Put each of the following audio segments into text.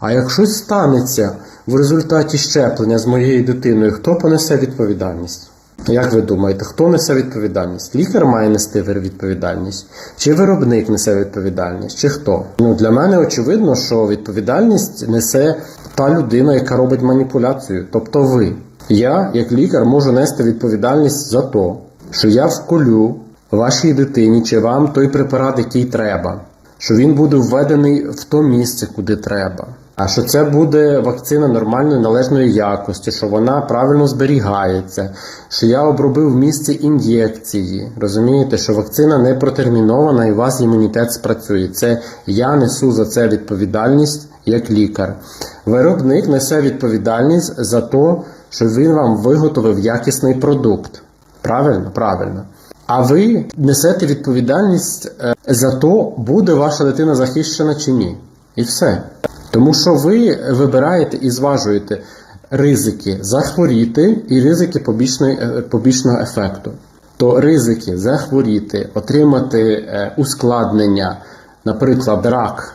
А як щось станеться в результаті щеплення з моєю дитиною, хто понесе відповідальність? Як ви думаєте, хто несе відповідальність? Лікар має нести відповідальність, чи виробник несе відповідальність, чи хто? Ну для мене очевидно, що відповідальність несе та людина, яка робить маніпуляцію, тобто ви. Я, як лікар, можу нести відповідальність за те, що я вколю вашій дитині чи вам той препарат, який треба, що він буде введений в то місце, куди треба. А що це буде вакцина нормальної належної якості, що вона правильно зберігається, що я обробив місце ін'єкції. Розумієте, що вакцина не протермінована і у вас імунітет спрацює. Це я несу за це відповідальність як лікар. Виробник несе відповідальність за те, що він вам виготовив якісний продукт. Правильно, правильно. А ви несете відповідальність е, за то, буде ваша дитина захищена чи ні. І все. Тому що ви вибираєте і зважуєте ризики захворіти і ризики е, побічного ефекту. То ризики захворіти, отримати е, ускладнення, наприклад, рак,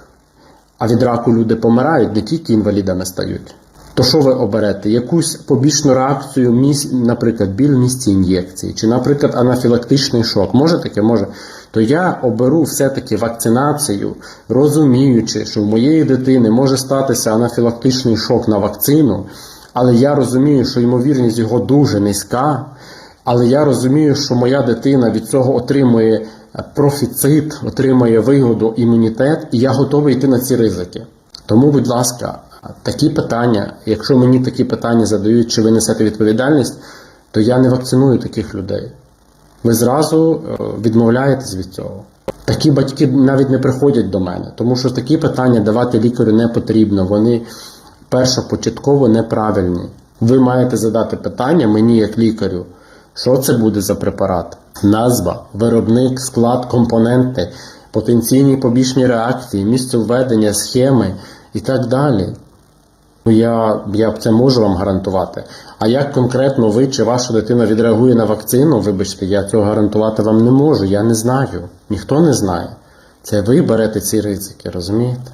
а від раку люди помирають, не тільки інвалідами стають. То що ви оберете? Якусь побічну реакцію, наприклад, біль в місці ін'єкції, чи, наприклад, анафілактичний шок. Може таке, може. То я оберу все-таки вакцинацію, розуміючи, що в моєї дитини може статися анафілактичний шок на вакцину, але я розумію, що ймовірність його дуже низька. Але я розумію, що моя дитина від цього отримує е, профіцит, отримує вигоду, імунітет, і я готовий йти на ці ризики. Тому, будь ласка, такі питання, якщо мені такі питання задають, чи ви несете відповідальність, то я не вакциную таких людей. Ви зразу е, відмовляєтесь від цього. Такі батьки навіть не приходять до мене, тому що такі питання давати лікарю не потрібно. Вони першопочатково неправильні. Ви маєте задати питання мені, як лікарю, що це буде за препарат? Назва, виробник, склад, компоненти, потенційні побічні реакції, місце введення, схеми і так далі. Ну, Я, я це можу вам гарантувати. А як конкретно ви чи ваша дитина відреагує на вакцину, вибачте, я цього гарантувати вам не можу. Я не знаю. Ніхто не знає. Це ви берете ці ризики, розумієте?